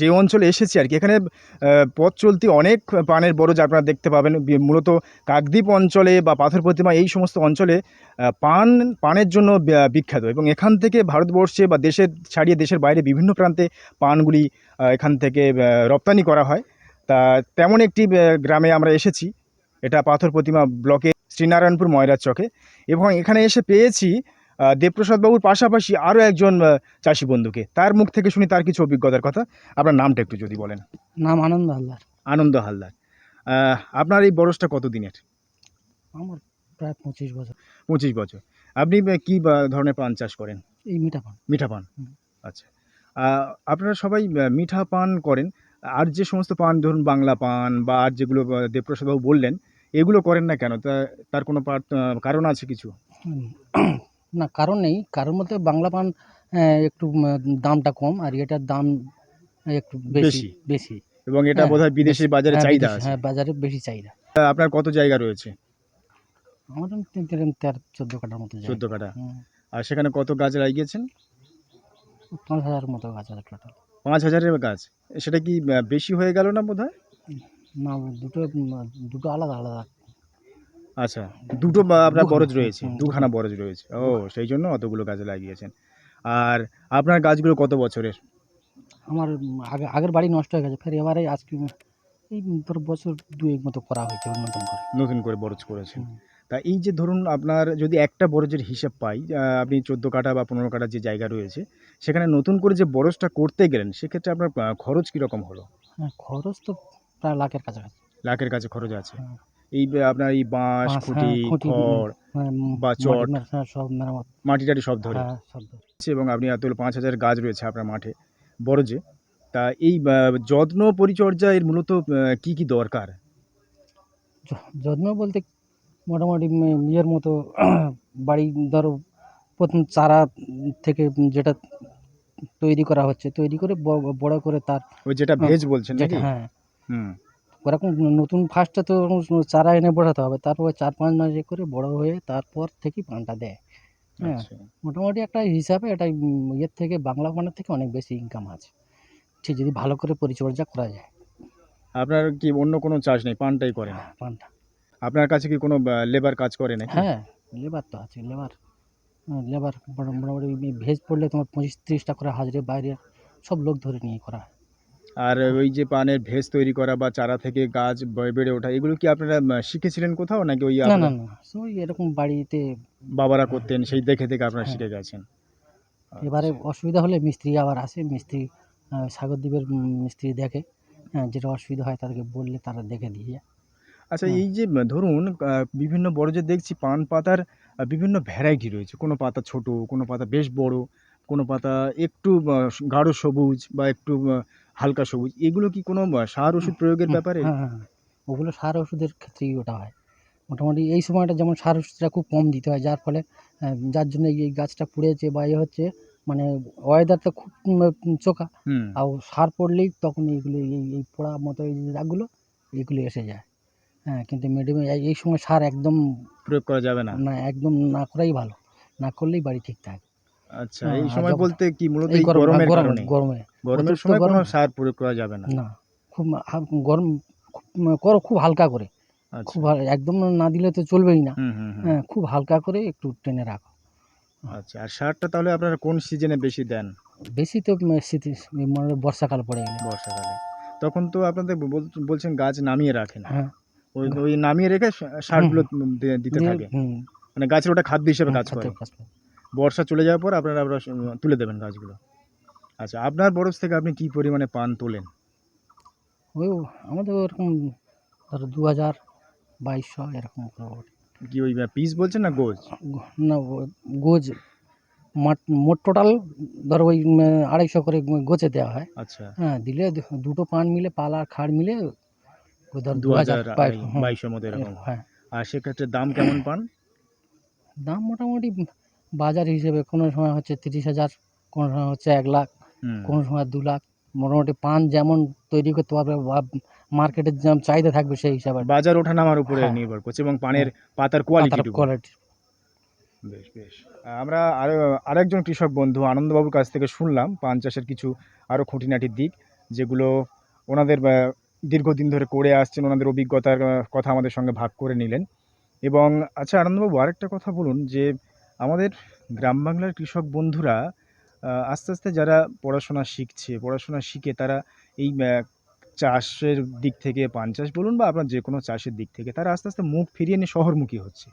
যে অঞ্চলে এসেছি আর কি, এখানে পথ চলতি অনেক পানের বরজ আপনারা দেখতে পাবেন। মূলত কাকদ্বীপ অঞ্চলে বা পাথর প্রতিমা এই সমস্ত অঞ্চলে পান, পানের জন্য বিখ্যাত এবং এখান থেকে ভারতবর্ষে বা দেশের, ছাড়িয়ে দেশের বাইরে বিভিন্ন প্রান্তে পানগুলি এখান থেকে রপ্তানি করা হয়। তা তেমন একটি গ্রামে আমরা এসেছি। এটা পাথর প্রতিমা ব্লকে শ্রীনারায়ণপুর ময়রার চকে এবং এখানে এসে পেয়েছি দেবপ্রসাদ বাবুর পাশাপাশি আরও একজন চাষি বন্ধুকে। তার মুখ থেকে শুনি তার কিছু অভিজ্ঞতার কথা। আপনার নামটা একটু যদি বলেন। নাম আনন্দ হালদার। আনন্দ হালদার। আপনার এই বরসটা কত দিনের? আমার প্রায় পঁচিশ বছর। পঁচিশ বছর। আপনি কি ধরনের পান চাষ করেন? এই মিঠা পান। মিঠা পান? আচ্ছা। আপনারা সবাই মিঠা পান করেন। আর যে সমস্ত পান ধরুন বাংলা পান বা আর যেগুলো দেবপ্রসাদবাবু বললেন এগুলো করেন না কেন? তা তার কোনো কারণ আছে কিছু। না কারণ নেই। কারণ মধ্যে বাংলা পান একটু দামটা কম আর এটার দাম একটু বেশি বেশি। এবং এটা হ্যাঁ, বোধহয় বিদেশি বাজারে হ্যাঁ, চাহিদা আছে। হ্যাঁ বাজারে বেশি চাহিদা। আপনার কত জায়গা রয়েছে? আমার তেরো চোদ্দ কাটার মতো চোদ্দ কাটা আর সেখানে কত গাছ লাগিয়েছেন? পাঁচ হাজার মতো গাছ আছে টোটাল পাঁচ হাজারের গাছ। সেটা কি বেশি হয়ে গেল না বোধহয়? না দুটো দুটো আলাদা আলাদা। আচ্ছা দুটো আপনার বরজ রয়েছে। দুখানা বরজ রয়েছে। ও সেই জন্য অতগুলো গাছ লাগিয়েছেন। আর আপনার গাছগুলো কত বছরের? আমার আগে আগের বাড়ি নষ্ট হয়ে গেছে। ফের এবারে আজকে এই তোর বছর দুয়েক মতো করা হয়েছে নতুন করে। নতুন করে বরজ করেছেন। তা এই যে ধরুন আপনার যদি একটা বরজের হিসাব পাই আপনি চোদ্দ কাটা বা পনেরো কাটা যে জায়গা রয়েছে সেখানে নতুন করে যে বরজটা করতে গেলেন সেক্ষেত্রে আপনার খরচ কীরকম হলো? হ্যাঁ খরচ তো প্রায় লাখের কাছাকাছি। লাখের কাছে খরচ আছে। হ্যাঁ। এই আপনার এই বাঁশ বাঁশ, খুঁটি হ্যাঁ, খুঁটি, খড় হ্যাঁ, উম, বা চট। হ্যাঁ, সব মেরামত। মাটি টাটি সব ধরে। হ্যাঁ সব ধরে। এবং আপনি এত পাঁচ হাজার গাছ রয়েছে আপনার মাঠে বড় যে। তা এই আহ, যত্ন পরিচর্যা এর মূলত আহ, কি কি দরকার? য- যত্ন বলতে মোটামুটি ইয়ের মতো বাড়ি ধরো প্রথম চারা থেকে যেটা তৈরি করা হচ্ছে তৈরি করে ব- বড় করে তার ওই যেটা ভেজ বলছেন যেটা নাকি? হ্যাঁ। হুম। ওরকম নতুন ফার্স্টে তো ওরকম চারা এনে বসাতে হবে তারপর চার পাঁচ মাস এ করে বড় হয়ে তারপর থেকেই পানটা দেয়। হ্যাঁ আচ্ছা। মোটামুটি একটা হিসাবে এটা ইয়ের থেকে বাংলা পানের থেকে অনেক বেশি ইনকাম আছে। ঠিক যদি ভালো করে পরিচর্যা করা যায়। আপনার কি অন্য কোনো চাষ নেই? পানটাই করেন? পানটা। আপনার কাছে কি কোনো লেবার কাজ করে নাকি? হ্যাঁ লেবার তো আছে লেবার লেবার মোটামুটি ভেজ পড়লে তোমার পঁচিশ তিরিশটা করে হাজিরে বাইরে সব লোক ধরে নিয়ে করা হয়। আর ওই যে পানের ভেজ তৈরি করা বা চারা থেকে গাছ বেড়ে ওঠা এগুলো কি আপনারা শিখেছিলেন কোথাও নাকি ওই না আপনার না না ওই এরকম বাড়িতে বাবারা করতেন সেই দেখে দেখে আপনারা হ্যাঁ। শিখে গেছেন? এবারে অসুবিধা হলে মিস্ত্রি আবার আসে মিস্ত্রি সাগরদ্বীপের মিস্ত্রি দেখে হ্যাঁ যেটা অসুবিধা হয় তাদেরকে বললে তারা দেখে দিয়ে যায়। আচ্ছা হ্যাঁ। এই যে ধরুন বিভিন্ন বড় যে দেখছি পান পাতার বিভিন্ন ভ্যারাইটি রয়েছে। কোনো পাতা ছোট কোনো পাতা বেশ বড় কোনো পাতা একটু গাঢ় সবুজ বা একটু হালকা সবুজ। এগুলো কি কোনো সার ওষুধ প্রয়োগের ব্যাপারে? হ্যাঁ হ্যাঁ হ্যাঁ। ওগুলো সার ওষুধের ক্ষেত্রেই ওটা হয়। মোটামুটি এই সময়টা যেমন সার ওষুধটা খুব কম দিতে হয় যার ফলে যার জন্য এই গাছটা পুড়েছে বা ইয়ে হচ্ছে মানে ওয়েদারটা খুব চোখা। আর সার পড়লেই তখন এইগুলো এই এই পোড়া মতো এই যে দাগগুলো এইগুলো এসে যায়। হ্যাঁ কিন্তু মেডিমে এই সময় সার একদম প্রয়োগ করা যাবে না? না একদম না করাই ভালো। না করলেই বাড়ি ঠিক থাকে। আচ্ছা এই সময় বলতে কি মূলত গরমের গরমে। গরমের সময় কোনো গরম- সার প্রয়োগ করা যাবে না। না খুব গরম খুব করো খুব হালকা করে। আচ্ছা। খুব একদম না দিলে তো চলবেই না। হ্যাঁ খুব হালকা করে একটু টেনে রাখো। আচ্ছা আর সারটা তাহলে আপনারা কোন সিজনে বেশি দেন? বেশি তো শীত মানে বর্ষাকাল পড়ে গেলে। বর্ষাকালে। তখন তো আপনাদের বলছেন গাছ নামিয়ে রাখেন হ্যাঁ। ওই ওই নামিয়ে রেখে সারগুলো দিতে থাকে। মানে গাছের ওটা খাদ্য হিসেবে হুম, কাজ করে। খাদ্যের কাজ করে। বর্ষা চলে যাওয়ার পর আপনারা আবার তুলে দেবেন গাছগুলো। আচ্ছা আপনার বরফ থেকে আপনি কি পরিমাণে পান তোলেন? ওই আমাদের ওরকম ধরো দু হাজার বাইশশো এরকম কি ওই পিস বলছেন না গোজ? না গোজ মাট- মোট টোটাল ধরো ওই আড়াইশো করে গোছে দেওয়া হয়। আচ্ছা। হ্যাঁ দিলে দুটো পান মিলে পাল আর খাড় মিলে দু হাজার বাইশের মতো এরকম। হ্যাঁ। আর সেক্ষেত্রে দাম কেমন পান? দাম মোটামুটি বাজার হিসেবে কোনো সময় হচ্ছে তিরিশ হাজার কোনো সময় হচ্ছে এক লাখ। কোনো সময় দু লাখ মোটামুটি পান যেমন তৈরি করতে পারবে বা মার্কেটের যেমন চাহিদা থাকবে সেই হিসাবে। বাজার ওঠানামার উপরে হ্যাঁ। নির্ভর করছে এবং পানের পাতার কোয়ালিটি কোয়ালিটি বেশ বেশ। আমরা আরও আরেকজন কৃষক বন্ধু আনন্দবাবুর কাছ থেকে শুনলাম পান চাষের কিছু আরও খুঁটিনাটির দিক যেগুলো ওনাদের দীর্ঘদিন ধরে করে আসছেন ওনাদের অভিজ্ঞতার কথা আমাদের সঙ্গে ভাগ করে নিলেন। এবং আচ্ছা আনন্দবাবু আরেকটা কথা বলুন যে আমাদের গ্রাম বাংলার কৃষক বন্ধুরা আস্তে আস্তে যারা পড়াশোনা শিখছে পড়াশোনা শিখে তারা এই চাষের দিক থেকে পান চাষ বলুন বা আপনার যে কোনো চাষের দিক থেকে তারা আস্তে আস্তে মুখ ফিরিয়ে নিয়ে শহরমুখী হচ্ছে।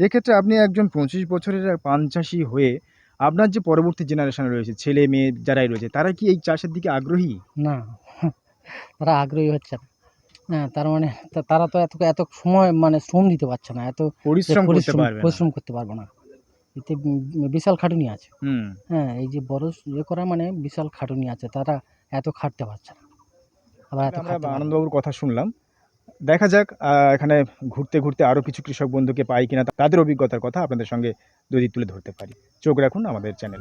এক্ষেত্রে আপনি একজন পঁচিশ বছরের পান চাষি হয়ে আপনার যে পরবর্তী জেনারেশন রয়েছে ছেলে মেয়ে যারাই রয়েছে তারা কি এই চাষের দিকে আগ্রহী? না তারা আগ্রহী হচ্ছে না। হ্যাঁ তার মানে তারা তো এত এত সময় মানে শ্রম দিতে পারছে না এত পরিশ্রম পরিশ্রম করতে পারব না। এতে বিশাল খাটুনি আছে। হুম। হ্যাঁ এই যে বড় ইয়ে করা মানে বিশাল খাটুনি আছে তারা এত খাটতে পারছে না। আবার এত আমরা খাটতে পারবে না। আনন্দবাবুর কথা শুনলাম। দেখা যাক আহ, এখানে ঘুরতে ঘুরতে আরও কিছু কৃষক বন্ধুকে পাই কিনা তাদের অভিজ্ঞতার কথা আপনাদের সঙ্গে যদি তুলে ধরতে পারি। চোখ রাখুন আমাদের চ্যানেল।